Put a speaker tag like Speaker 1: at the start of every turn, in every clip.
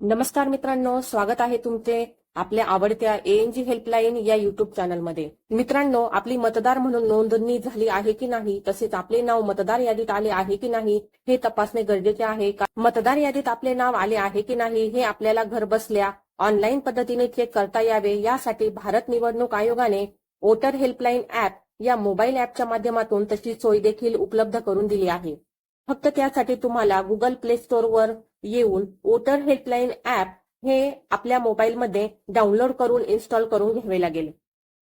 Speaker 1: नमस्कार मित्रांनो स्वागत आहे तुमचे आपल्या आवडत्या एएनजी हेल्पलाईन या युट्यूब चॅनलमध्ये मित्रांनो आपली मतदार म्हणून नोंदणी झाली आहे की नाही तसेच आपले नाव मतदार यादीत आले आहे की नाही हे तपासणे गरजेचे आहे का? मतदार यादीत आपले नाव आले आहे की नाही हे आपल्याला घर बसल्या ऑनलाईन पद्धतीने चेक करता यावे. यासाठी भारत निवडणूक आयोगाने वोटर हेल्पलाईन ऍप या मोबाईल ऍपच्या माध्यमातून तशी सोय देखील उपलब्ध करून दिली आहे. फक्त त्यासाठी तुम्हाला गुगल प्ले स्टोअरवर येऊन वोटर हेल्पलाईन ऍप हे आपल्या मोबाईलमध्ये डाउनलोड करून इन्स्टॉल करून घ्यावे लागेल.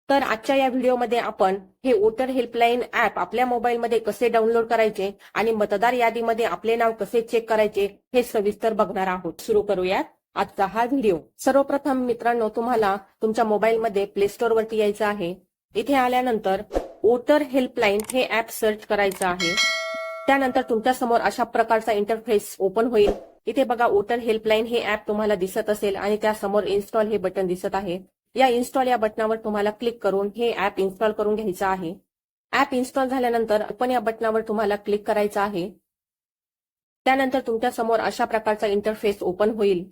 Speaker 1: तर आजच्या या व्हिडिओमध्ये आपण हे वोटर हेल्पलाईन ऍप आपल्या मोबाईलमध्ये कसे डाउनलोड करायचे आणि मतदार यादीमध्ये आपले नाव कसे चेक करायचे हे सविस्तर बघणार आहोत. सुरू करूयात आजचा हा व्हिडिओ सर्वप्रथम मित्रांनो तुम्हाला तुमच्या मोबाईलमध्ये प्ले स्टोअरवरती यायचं आहे. इथे आल्यानंतर वोटर हेल्पलाईन हे ऍप सर्च करायचं आहे. त्यानंतर तुमच्यासमोर अशा प्रकारचा इंटरफेस ओपन होईल. इथे बघा वोटर हेल्पलाईन हे ऍप तुम्हाला दिसत असेल आणि त्यासमोर इन्स्टॉल हे बटन दिसत आहे. या इन्स्टॉल या बटनावर तुम्हाला क्लिक करून हे ऍप इन्स्टॉल करून घ्यायचं आहे. ऍप इन्स्टॉल झाल्यानंतर ओपन या बटनावर तुम्हाला क्लिक करायचं आहे. त्यानंतर तुमच्यासमोर अशा प्रकारचा इंटरफेस ओपन होईल.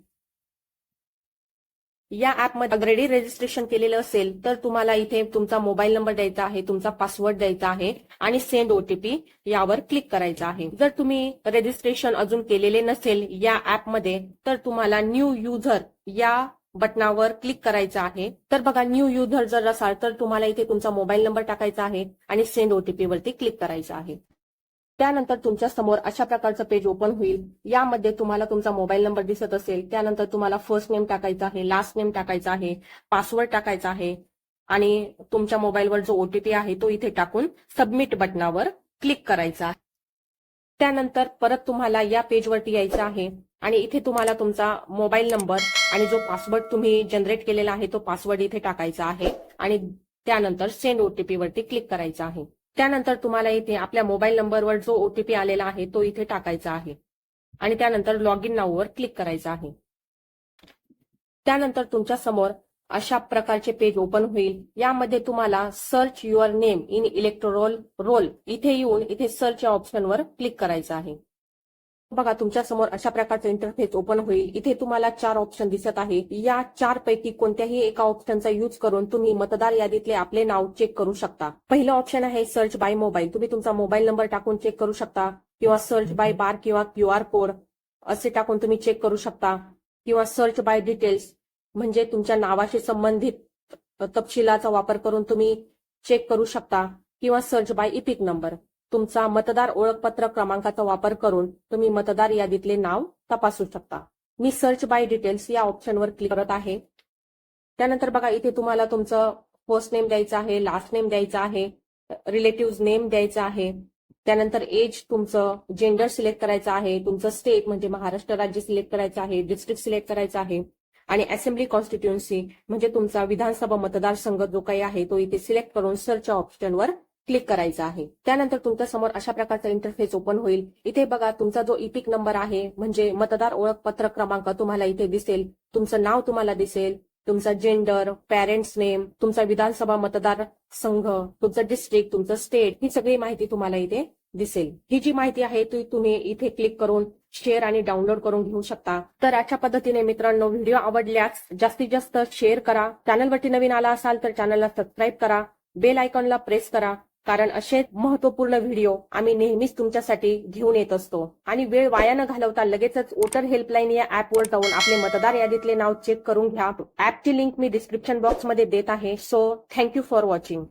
Speaker 1: या ऍपमध्ये ऑलरेडी रजिस्ट्रेशन केलेलं असेल तर तुम्हाला इथे तुमचा मोबाईल नंबर द्यायचा आहे तुमचा पासवर्ड द्यायचा आहे आणि सेंड ओटीपी यावर क्लिक करायचा आहे. जर तुम्ही रजिस्ट्रेशन अजून केलेले नसेल या ऍपमध्ये तर तुम्हाला न्यू युझर या बटनावर क्लिक करायचं आहे. तर बघा न्यू युझर जर असाल तर तुम्हाला इथे तुमचा मोबाईल नंबर टाकायचा आहे आणि सेंड ओटीपी वरती क्लिक करायचं आहे. त्यानंतर तुमच्यासमोर अशा प्रकारचं पेज ओपन होईल. यामध्ये तुम्हाला तुमचा मोबाईल नंबर दिसत असेल. त्यानंतर तुम्हाला फर्स्ट नेम टाकायचा आहे लास्ट नेम टाकायचा आहे पासवर्ड टाकायचा आहे आणि तुमच्या मोबाईलवर जो ओटीपी आहे तो इथे टाकून सबमिट बटनावर क्लिक करायचा आहे. त्यानंतर परत तुम्हाला या पेजवरती यायचं आहे आणि इथे तुम्हाला तुमचा मोबाईल नंबर आणि जो पासवर्ड तुम्ही जनरेट केलेला आहे तो पासवर्ड इथे टाकायचा आहे आणि त्यानंतर सेंड ओटीपी वरती क्लिक करायचा आहे. त्यानंतर तुम्हाला इथे आपल्या मोबाईल नंबरवर जो ओटीपी आलेला आहे तो इथे टाकायचा आहे. आणि त्यानंतर लॉग इन नाववर क्लिक करायचं आहे. त्यानंतर तुमच्यासमोर अशा प्रकारचे पेज ओपन होईल. यामध्ये तुम्हाला search your name in electoral roll इथे येऊन इथे सर्च या ऑप्शनवर क्लिक करायचं आहे. बघा तुमच्यासमोर अशा प्रकारचं इंटरफेस ओपन होईल. इथे तुम्हाला चार ऑप्शन दिसत आहे या चार पैकी कोणत्याही एका ऑप्शनचा यूज करून तुम्ही मतदार यादीतले आपले नाव चेक करू शकता. पहिलं ऑप्शन आहे सर्च बाय मोबाईल तुम्ही तुमचा मोबाईल नंबर टाकून चेक करू शकता किंवा सर्च बाय बार किंवा क्यू आर कोड असे टाकून तुम्ही चेक करू शकता किंवा सर्च बाय डिटेल्स म्हणजे तुमच्या नावाशी संबंधित तपशिलाचा वापर करून तुम्ही चेक करू शकता किंवा सर्च बाय इपिक नंबर तुमचा मतदार ओळखपत्र क्रमांकाचा वापर करून तुम्ही मतदार यादीतले नाव तपासू शकता. मी सर्च बाय डिटेल्स या ऑप्शनवर क्लिक करत आहे. त्यानंतर बघा इथे तुम्हाला तुमचं फर्स्ट नेम द्यायचं आहे लास्ट नेम द्यायचं आहे रिलेटिव्ह नेम द्यायचं आहे. त्यानंतर एज तुमचं जेंडर सिलेक्ट करायचं आहे तुमचं स्टेट म्हणजे महाराष्ट्र राज्य सिलेक्ट करायचं आहे डिस्ट्रिक्ट सिलेक्ट करायचं आहे. आणि असेंब्ली कॉन्स्टिट्युन्सी म्हणजे तुमचा विधानसभा मतदारसंघ जो काही आहे तो इथे सिलेक्ट करून सर्च ऑप्शनवर क्लिक करायचा आहे. त्यानंतर तुमच्यासमोर अशा प्रकारचा इंटरफेस ओपन होईल. इथे बघा तुमचा जो इपिक नंबर आहे म्हणजे मतदार ओळखपत्र क्रमांक तुम्हाला इथे दिसेल. तुमचं नाव तुम्हाला दिसेल. तुमचा जेंडर पॅरेंट्स नेम तुमचा विधानसभा मतदार संघ तुमचं डिस्ट्रिक्ट तुमचं स्टेट ही सगळी माहिती तुम्हाला इथे दिसेल. ही जी माहिती आहे ती तुम्ही इथे क्लिक करून शेअर आणि डाउनलोड करून घेऊ शकता. तर अशा पद्धतीने मित्रांनो व्हिडिओ आवडल्यास जास्तीत जास्त शेअर करा. चॅनलवरती नवीन आला असाल तर चॅनलला सबस्क्राईब करा. बेल आयकॉनला प्रेस करा. कारण असे महत्त्वपूर्ण व्हिडिओ आम्ही नेहमीच तुमच्यासाठी घेऊन येत असतो. आणि वेळ वाया न घालवता लगेचच वोटर हेल्पलाईन या ऍपवर जाऊन आपले मतदार यादीतले नाव चेक करून घ्या. ऍपची लिंक मी डिस्क्रिप्शन बॉक्समध्ये देत आहे. So thank you for watching